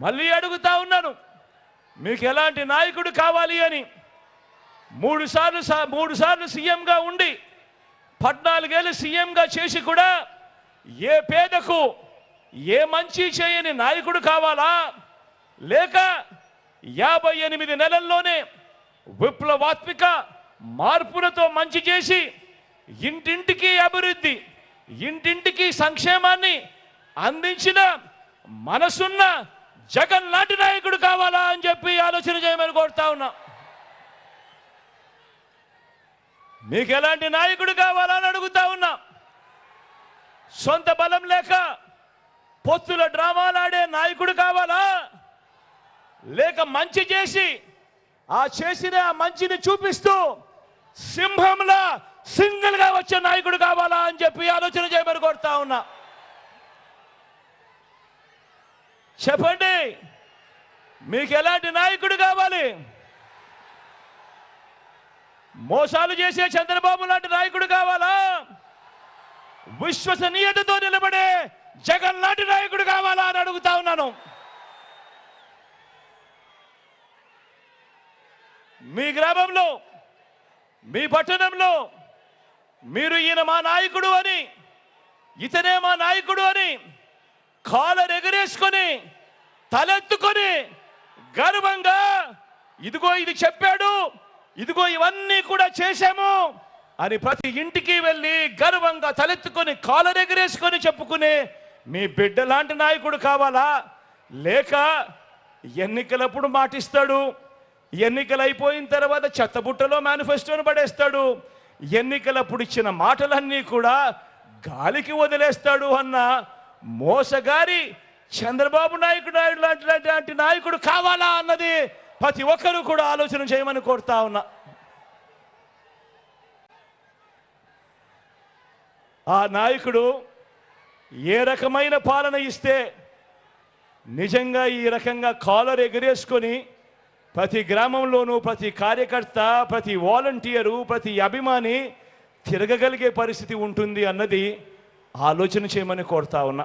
మళ్ళీ అడుగుతా ఉన్నాను. మీకు ఎలాంటి నాయకుడు కావాలి అని. మూడు సార్లు సా- మూడు సార్లు సీఎంగా ఉండి పద్నాలుగేళ్ళు సీఎంగా చేసి కూడా ఏ పేదకు ఏ మంచి చేయని నాయకుడు కావాలా? లేక యాభై ఎనిమిది నెలల్లోనే విప్లవాత్మిక మార్పులతో మంచి చేసి ఇంటింటికి అభివృద్ధి ఇంటింటికి సంక్షేమాన్ని అందించిన మనసున్న జగన్ లాంటి నాయకుడు కావాలా అని చెప్పి ఆలోచన చేయమని కోరుతా ఉన్నా. మీకు ఎలాంటి నాయకుడు కావాలా అని అడుగుతా ఉన్నా. సొంత బలం లేక పొత్తుల డ్రామాలాడే నాయకుడు కావాలా? లేక మంచి చేసి ఆ చేసిన ఆ మంచిని చూపిస్తూ సింహంలా సింగిల్గా వచ్చే నాయకుడు కావాలా అని చెప్పి ఆలోచన చేయమని కోరుతా ఉన్నా. చెప్పండి. మీకు ఎలాంటి నాయకుడు కావాలి? మోసాలు చేసే చంద్రబాబు లాంటి నాయకుడు కావాలా? విశ్వసనీయతతో నిలబడే జగన్ లాంటి నాయకుడు కావాలా అని అడుగుతా ఉన్నాను. మీ గ్రామంలో మీ పట్టణంలో మీరు ఈయన మా నాయకుడు అని ఇతనే మా నాయకుడు అని కాలర్ ఎగరేసుకొని తలెత్తుకొని గర్వంగా ఇదిగో ఇది చెప్పాడు ఇదిగో ఇవన్నీ కూడా చేశాము అని ప్రతి ఇంటికి వెళ్ళి గర్వంగా తలెత్తుకొని కాలర్ ఎగరేసుకొని చెప్పుకునే మీ బిడ్డ లాంటి నాయకుడు కావాలా? లేక ఎన్నికలప్పుడు మాటిస్తాడు ఎన్నికలు అయిపోయిన తర్వాత చెత్తబుట్టలో మేనిఫెస్టోను పడేస్తాడు ఎన్నికలప్పుడు ఇచ్చిన మాటలన్నీ కూడా గాలికి వదిలేస్తాడు అన్న మోసగారి చంద్రబాబు నాయుడు నాయుడు లాంటి లాంటి లాంటి నాయకుడు కావాలా అన్నది ప్రతి ఒక్కరూ కూడా ఆలోచన చేయమని కోరుతా ఉన్నా. ఆ నాయకుడు ఏ రకమైన పాలన ఇస్తే నిజంగా ఈ రకంగా కాలర్ ఎగరేసుకొని ప్రతి గ్రామంలోనూ ప్రతి కార్యకర్త ప్రతి వాలంటీరు ప్రతి అభిమాని తిరగగలిగే పరిస్థితి ఉంటుంది అన్నది ఆలోచన చేయమని కోరుతా ఉన్నా.